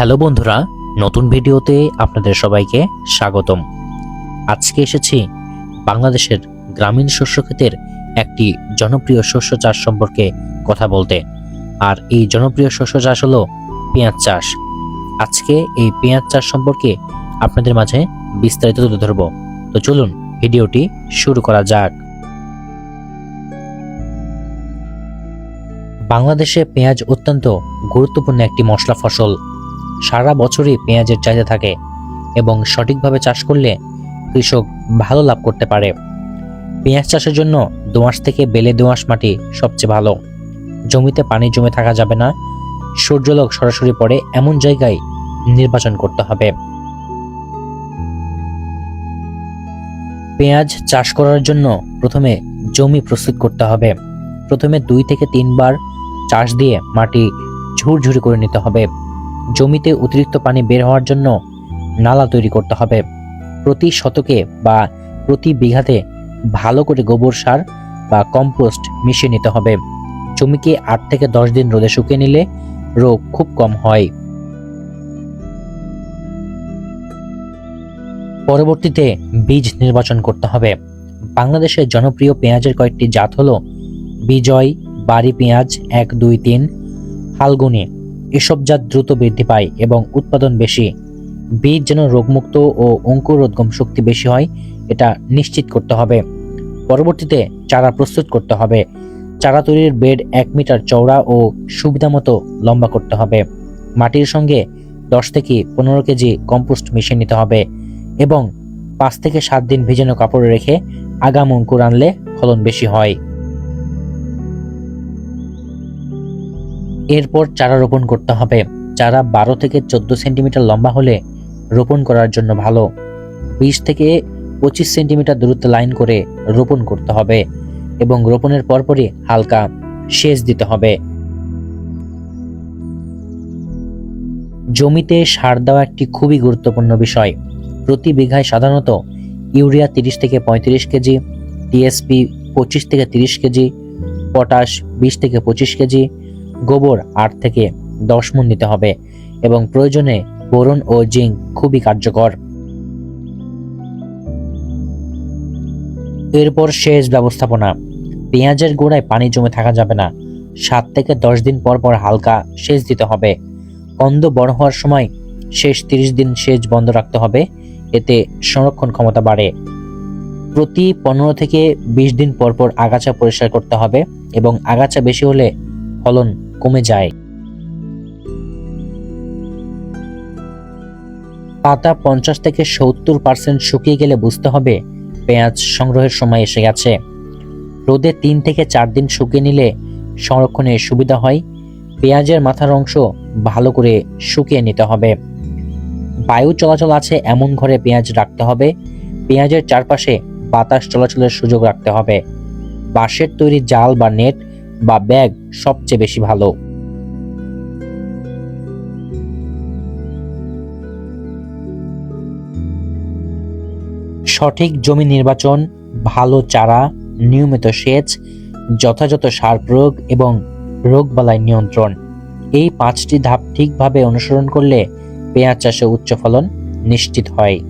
Hello বন্ধুরা, নতুন ভিডিওতে আপনাদের সবাইকে স্বাগতম। আজকে এসেছি বাংলাদেশের গ্রামীণ শস্য ক্ষেতের একটি জনপ্রিয় শস্য চাষ সম্পর্কে কথা বলতে। আর এই জনপ্রিয় শস্য চাষ হলো পেঁয়াজ চাষ। আজকে এই পেঁয়াজ চাষ সম্পর্কে আপনাদের মাঝে বিস্তারিত তুলে ধরব। তো চলুন, ভিডিওটি শুরু করা যাক। বাংলাদেশে পেঁয়াজ অত্যন্ত গুরুত্বপূর্ণ একটি মশলা ফসল। সারা বছরই পেঁয়াজের চাহিদা থাকে এবং সঠিকভাবে চাষ করলে কৃষক ভালো লাভ করতে পারে। পেঁয়াজ চাষের জন্য দোআঁশ থেকে বেলে দোআঁশ মাটি সবচেয়ে ভালো। জমিতে পানি জমে থাকা যাবে না, সূর্যলোক সরাসরি পড়ে এমন জায়গায় নির্বাচন করতে হবে। পেঁয়াজ চাষ করার জন্য প্রথমে জমি প্রস্তুত করতে হবে। প্রথমে দুই থেকে তিনবার চাষ দিয়ে মাটি ঝুরঝুরি করে নিতে হবে। জমিতে অতিরিক্ত পানি বের হওয়ার জন্য নালা তৈরি করতে হবে। প্রতি শতকে বা প্রতি বিঘাতে ভালো করে গোবর সার বা কম্পোস্ট মিশিয়ে নিতে হবে। জমিকে আট থেকে দশ দিন রোদে শুকিয়ে নিলে রোগ খুব কম হয়। পরবর্তীতে বীজ নির্বাচন করতে হবে। বাংলাদেশের জনপ্রিয় পেঁয়াজের কয়েকটি জাত হলো বিজয়, বাড়ি পেঁয়াজ এক দুই তিন, ফাল্গুনি। এসব জাত দ্রুত বৃদ্ধি পায় এবং উৎপাদন বেশি। বীজ যেন রোগমুক্ত ও অঙ্কুরোদ্গম শক্তি বেশি হয়, এটা নিশ্চিত করতে হবে। পরবর্তীতে চারা প্রস্তুত করতে হবে। চারা তৈরির বেড এক মিটার চওড়া ও সুবিধামতো লম্বা করতে হবে। মাটির সঙ্গে দশ থেকে পনেরো কেজি কম্পোস্ট মিশিয়ে নিতে হবে এবং পাঁচ থেকে সাত দিন ভিজানো কাপড়ে রেখে আগাম অঙ্কুর আনলে ফলন বেশি হয়। এরপর চারা রোপণ করতে হবে। চারা বারো থেকে চোদ্দ সেন্টিমিটার লম্বা হলে রোপণ করার জন্য ভালো। বিশ থেকে পঁচিশ সেন্টিমিটার দূরত্বে লাইন করে রোপণ করতে হবে এবং রোপণের পরপরই হালকা সেচ দিতে হবে। জমিতে সার দেওয়া একটি খুবই গুরুত্বপূর্ণ বিষয়। প্রতি বিঘায় সাধারণত ইউরিয়া তিরিশ থেকে পঁয়ত্রিশ কেজি, টিএসপি পঁচিশ থেকে তিরিশ কেজি, পটাশ বিশ থেকে পঁচিশ কেজি গোবর আট থেকে দশ মন নিতে হবে এবং প্রয়োজনে বোরন ও জিঙ্ক খুবই কার্যকর। এরপর সেচ ব্যবস্থাপনা। পেঁয়াজের গোড়ায় পানি জমে থাকা যাবে না। সাত থেকে দশ দিন পর পর হালকা সেচ দিতে হবে। কন্দ বড় হওয়ার সময় শেষ তিরিশ দিন সেচ বন্ধ রাখতে হবে। এতে সংরক্ষণ ক্ষমতা বাড়ে। প্রতি পনেরো থেকে বিশ দিন পর পর আগাছা পরিষ্কার করতে হবে এবং আগাছা বেশি হলে ফলন কমে যায়। পাতা পঞ্চাশ থেকে সত্তর পার্সেন্ট শুকিয়ে গেলে বুঝতে হবে পেঁয়াজ সংগ্রহের সময় এসে গেছে। রোদে তিন থেকে চার দিন শুকিয়ে নিলে সংরক্ষণে সুবিধা হয়। পেঁয়াজের মাথার অংশ ভালো করে শুকিয়ে নিতে হবে। বায়ু চলাচল আছে এমন ঘরে পেঁয়াজ রাখতে হবে। পেঁয়াজের চারপাশে বাতাস চলাচলের সুযোগ রাখতে হবে। বাঁশের তৈরি জাল বা নেট বা ব্যাগ সবচেয়ে বেশি ভালো। সঠিক জমি নির্বাচন, ভালো চারা, নিয়মিত সেচ, যথাযথ সার প্রয়োগ এবং রোগবালাই নিয়ন্ত্রণ। এই পাঁচটি ধাপ ঠিকভাবে অনুসরণ করলে পেঁয়াজ চাষে উচ্চ ফলন নিশ্চিত হয়।